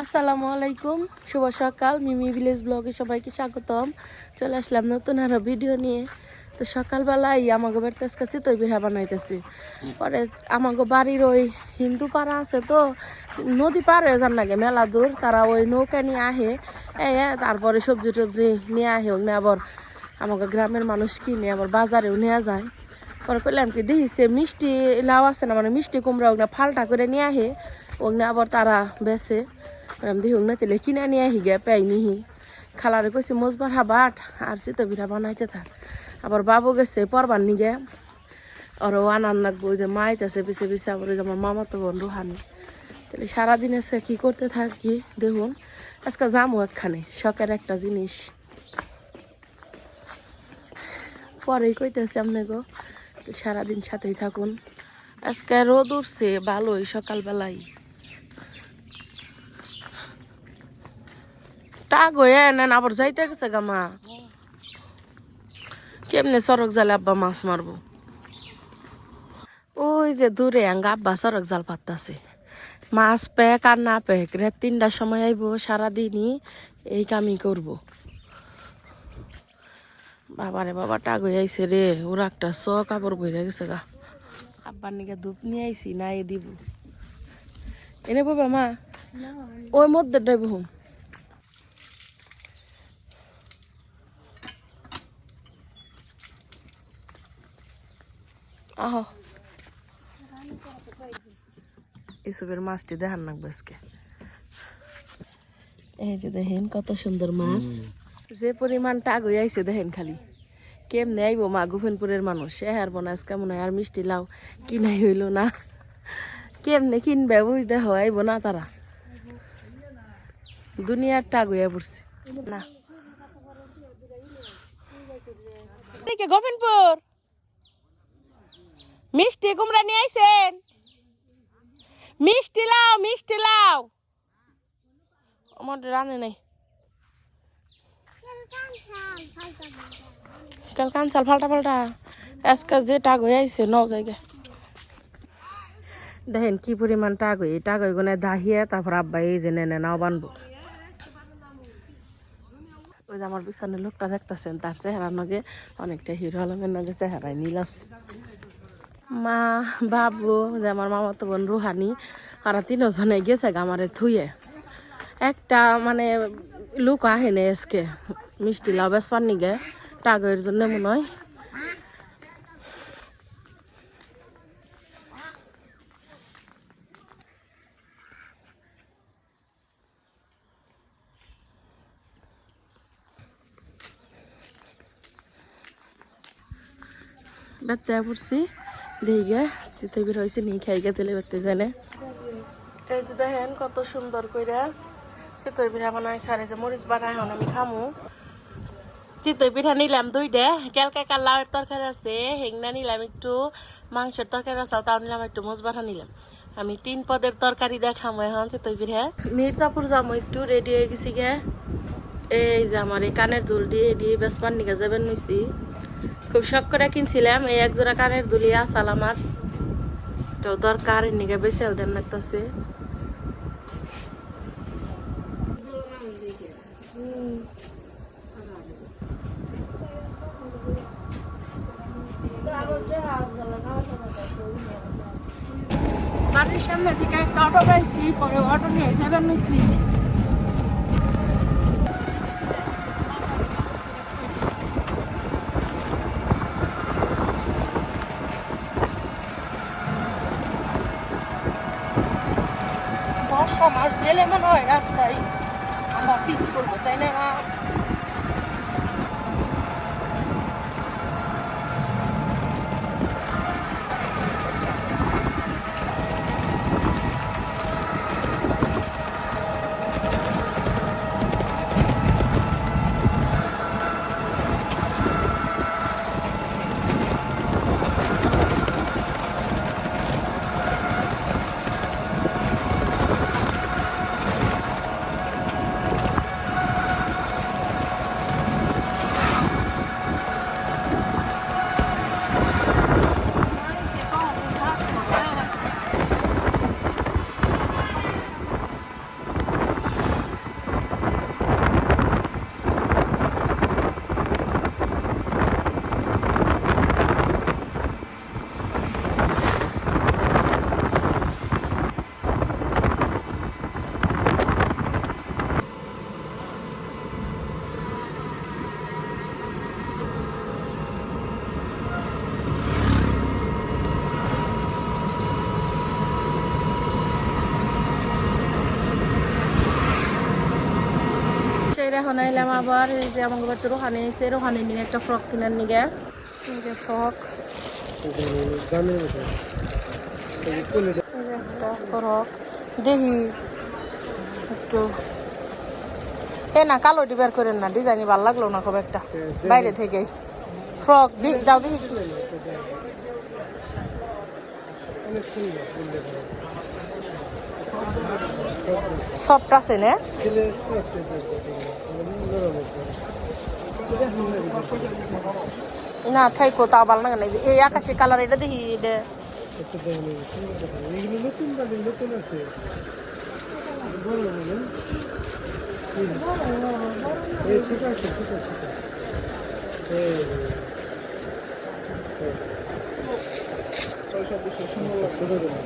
আসসালামু আলাইকুম, শুভ সকাল। মিমি ভিলেজ ব্লগে সবাইকে স্বাগতম। চলে আসলাম নতুন আরও ভিডিও নিয়ে। তো সকালবেলায় আমাকে বাড়িতে আজকে চিতই পিঠা বানাইতেছি। পরে আমাকে বাড়ির ওই হিন্দু পাড়া আছে তো, নদী পার হয়ে যান লাগে, মেলা দূর। তারা ওই নৌকা নিয়ে আহে। এই তারপরে সবজি টবজি নিয়ে আহে ওখানে আবার আমাকে গ্রামের মানুষ কিনে, আবার বাজারেও নেওয়া যায়। পরে কইলাম কি দেখিছে মিষ্টি লাউ আছে না মানে মিষ্টি কুমড়া ওগুলো ফালটা করে নিয়ে আহে। ওগুলো আবার তারা বেছে দেখি ওগুলো তেলে কিনে নিয়ে আহি গে পাই নিহি খালারে কইছে মজবার হাবাট আর চিতো পিঠা বানাইতে থাক আবার বাবু গেছে পরবার নিগে ওরও আনান লাগবো ওই যে মাইতেছে পিছে পিছে আবার আমার মামা তো বোন রুহানি তাহলে সারাদিন এসে কি করতে থাকি দেখুন আজকে যামো একখানে শখের একটা জিনিস পরেই কইতেছি আপনি গো সারাদিন সাথেই থাকুন আজকে রোদ উঠছে ভালোই সকালবেলায় টাক হয়ে নেন আবার যাইতে গেছে গামা কেমনে সড়ক জালে আব্বা মাছ মারবো ওই যে দূরে আঙ্গা আব্বা সড়ক জাল পাততাছে মাছ পেক আর না পেক রাত তিনটার সময় আইব সারাদিনই এই কামই করব বাবারে বাবা টাক হয়ে আইছে রে ওরা একটা চ কাপড় বইরে গেছে গা আব্বার নিকে ধূপ নিয়ে আইছি না এ দিব এনে বলবা মা ওই মধ্যে ডাইব হুম আহ। এসবের মাছটি দেখান লাগবে আজকে। এই যে দেখেন কত সুন্দর মাছ। যে পরিমাণ হয়ে আইছে দেখেন খালি। কেমনে আইব মা গুফেনপুরের মানুষ? সে আর বনাস কেমন হয়? আর মিষ্টি লাউ কিনাই হইল না। কেমনে কিনবে? বুঝতে হয় আইব না তারা। দুনিয়ার টাক হইয়া পড়ছে। না। এদিকে গোবিন্দপুর মিষ্টি কুমড়া নিয়ে আইছেন? মিষ্টি লাও মিষ্টি লাও। আমার রানে নাই। কাল কাঞ্চাল ফাল্টা ফাল্টা আজকে যে টাক হয়ে আইছে ন জায়গায় দেখেন কি পরিমাণ টাক হয়ে টাক হয়ে গুনে দাহিয়ে তারপর আব্বা এই যে নেনে নাও বানবো। ওই যে আমার পিছনে লোকটা দেখতেছেন তার চেহারা নগে অনেকটা হিরো আলমের নগে চেহারায় মিল আছে। মা, বাবু, যে আমার মামা তো বোন রুহানি আর তিনজনে গেছে গা আমারে থুয়ে। একটা মানে লোক আহে নে আজকে, মিষ্টি লাউ বেসপার নিগে টাগের জন্য মনে হয়। বেতে পড়ছি। দেখে চিতে বের হয়েছে, নিয়ে খাই গে তেলে বেতে জানে এই যে দেখেন কত সুন্দর কইরা চিতই পিঠা বানাই সারে যে মরিচ বানাই হন আমি খামু। চিতই পিঠা নিলাম দুইটা, কেলকা কালার তরকারি আছে, হেংনা নিলাম একটু, মাংসের তরকারি আছে, তাও নিলাম একটু মোজ বাটা নিলাম। আমি তিন পদের তরকারি দেখামো এখন চিতই পিঠা। মির্জাপুর যাব একটু রেডি হয়ে গেছি গে এই যে আমার এই কানের দুল দিয়ে দিয়ে বেসপার নিকে যাবেন নিছি। খুব শখ করে কিনছিলাম, এই এক জোড়া কানের দুলি আসাল আমার তো দরকার নিকে বেশি দেন লাগতেছে। বাড়ির সামনে থেকে একটা অটো পাইছি, পরে অটো নিয়ে যাবেন নিছি। বর্ষা মাস গেলে মনে হয় রাস্তায় আমরা পিস করব তাই না? এখন আইলাম আবার এই যে আমার বাড়িতে রোহানি এসে রোহানি নিয়ে একটা ফ্রক কিনার নিগে। এই যে ফ্রক ফ্রক দেখি, একটু। এ না, কালো ডিবার করেন না ডিজাইনই ভালো লাগল না খুব একটা। বাইরে থেকেই। ফ্রক দাও দেখি। সফট আছে, না? না থাইকো তাও ভালো লাগে না। এই আকাশি কালার এটা দেখি, এটা। সুন্দর দেখা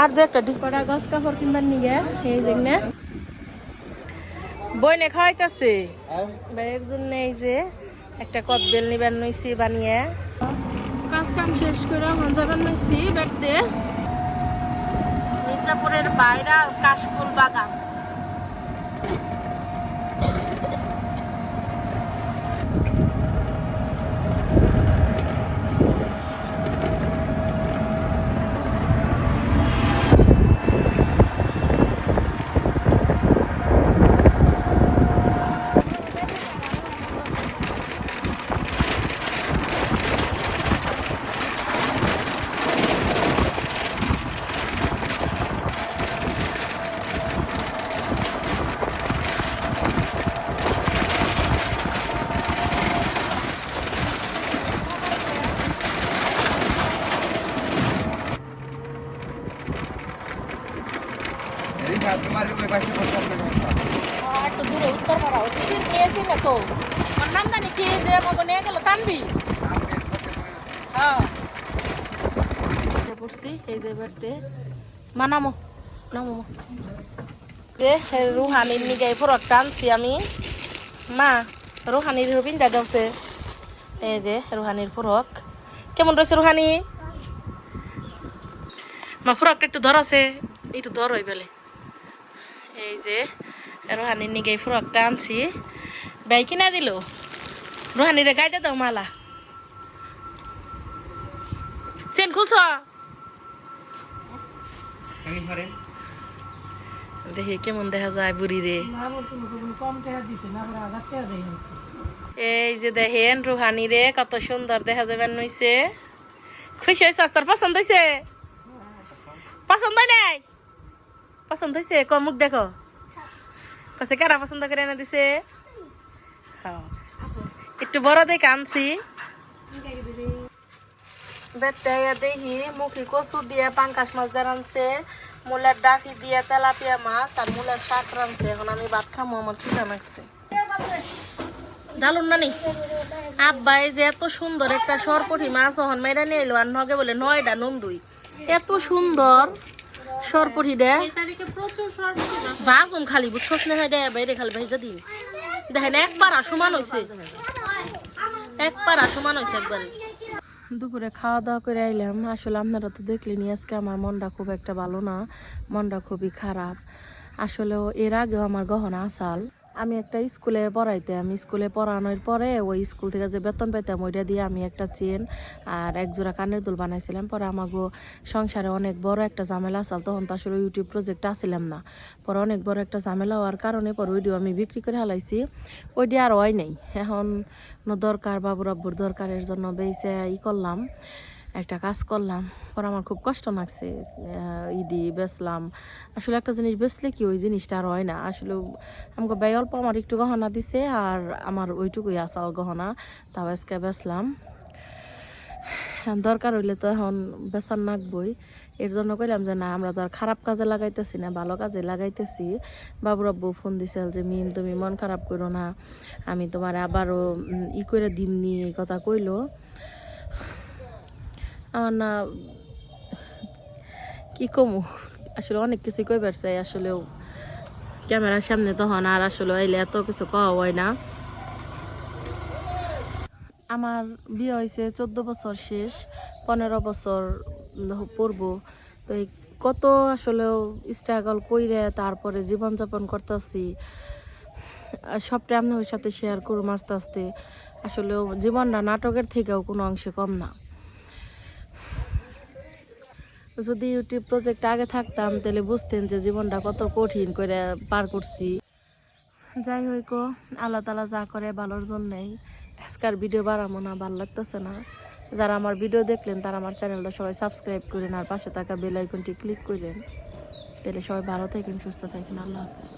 আর দু একটা ডিসপাটা গাছ কাপড় কিনবার নিগে এই না বইনে খাওয়াইতাছে। বাইরের জন্য এই যে একটা কদবেল নিবার নইছি বানিয়ে। কাজ কাম শেষ করে এখন যাবার নইছি বেড়তে। মির্জাপুরের বাইরা কাশফুল বাগান। দূরে উত্তর পাড়া ওই তো ওর যে আমাকে নিয়ে গেল তানবি হ্যাঁ যে মা নামো নামো। যে রুহানির নিগে ফরক টানছি আমি মা রুহানির রবিন্দা দেওছে এই যে রুহানির ফরক কেমন রয়েছে রুহানি মা ফরকটা একটু ধর আছে একটু ধর হয়ে বেলে এই যে রোহানির নিগে ফ্রকটা আনছি। ব্যয় কিনা দিল। রোহানিরে গাইতে দাও মালা। চেন খুলছ? দেখি কেমন দেখা যায় বুড়ি রে এই যে দেখেন রুহানি রে কত সুন্দর দেখা যাবেন নইছে। খুশি হয়েছে তোর পছন্দ হয়েছে পছন্দ নাই? পছন্দ হয়েছে ক মুখ দেখো। কাছে কারা পছন্দ করে এনে দিছে। একটু বড় দেখে আনছি দেখি মুখি কচু দিয়ে পাঙ্কাশ মাছ দিয়ে রানছে মুলের ডাকি দিয়ে তেলাপিয়া মাছ আর মুলের শাক রানছে এখন আমি ভাত খামো আমার খিদা লাগছে ডালুন নানি আব্বাই যে এত সুন্দর একটা সরপটি মাছ ওহন মেরে নিয়ে এলো আর নগে বলে নয়টা নুন্দুই এত সুন্দর সরপটি দে। বাগুন খালি বুঝছস না দে বাইরে খালি ভাই দিন। দেখেন একবার আসমান হয়েছে একবার আসমান হয়েছে একবারে। দুপুরে খাওয়া দাওয়া করে আইলাম। আসলে আপনারা তো দেখলেনি আজকে আমার মনটা খুব একটা ভালো না। মনটা খুবই খারাপ। আসলে এর আগেও আমার গহনা আসাল। আমি একটা স্কুলে পড়াইতে, আমি স্কুলে পড়ানোর পরে ওই স্কুল থেকে যে বেতন পেতাম ওইটা দিয়ে আমি একটা চেন আর এক জোড়া কানের দুল বানাইছিলাম। পরে আমাগো সংসারে অনেক বড় একটা ঝামেলা আসাল, তখন তো আসলে ইউটিউব প্রজেক্ট আসছিলাম না। পরে অনেক বড় একটা ঝামেলা হওয়ার কারণে পরে ওইটিও আমি বিক্রি করে হালাইছি। ওইটি আর হয় নাই। এখন দরকার, বাবুর আব্বুর দরকারের জন্য বেইসে ই করলাম। একটা কাজ করলাম। পর আমার খুব কষ্ট লাগছে ইডি বেচলাম। আসলে একটা জিনিস বেচলে কি ওই জিনিসটা আর হয় না। আসলে আমাকে ব্যয় অল্প আমার একটু গহনা দিছে আর আমার ওইটুকুই আসাল গহনা। তাও আজকে বেচলাম। দরকার হইলে তো এখন বেচার নাকবই এর জন্য কইলাম যে না, আমরা তো আর খারাপ কাজে লাগাইতেছি না, ভালো কাজে লাগাইতেছি। বাবুর আব্বু ফোন দিছিল যে, মিম, তুমি মন খারাপ করো না। আমি তোমার আবারও ই করে দিমনি, এই কথা কইলো। আমার না, কি কমু? আসলে অনেক কিছু কইবার চাই, আসলেও ক্যামেরার সামনে তখন আর আসলে আইলে এত কিছু কওয়া হয় না। আমার বিয়ে হয়েছে চোদ্দ বছর শেষ, পনেরো বছর পড়ব তো এই কত আসলে স্ট্রাগল কইরে তারপরে জীবনযাপন করতেছি। আর সবটা আপনাদের সাথে শেয়ার করুম আস্তে আস্তে। আসলে জীবনটা নাটকের থেকেও কোনো অংশে কম না। যদি ইউটিউব প্রজেক্ট আগে থাকতাম, তাহলে বুঝতেন যে জীবনটা কত কঠিন করে পার করছি। যাই হোক আল্লাহ তালা যা করে ভালোর জন্যেই। আজকার ভিডিও বাড়াবো না, ভালো লাগতেছে না। যারা আমার ভিডিও দেখলেন, তারা আমার চ্যানেলটা সবাই সাবস্ক্রাইব করেন আর পাশে থাকা বেল আইকনটি ক্লিক করলেন তাহলে সবাই ভালো থাকেন, সুস্থ থাকেন, আল্লাহ হাফিজ।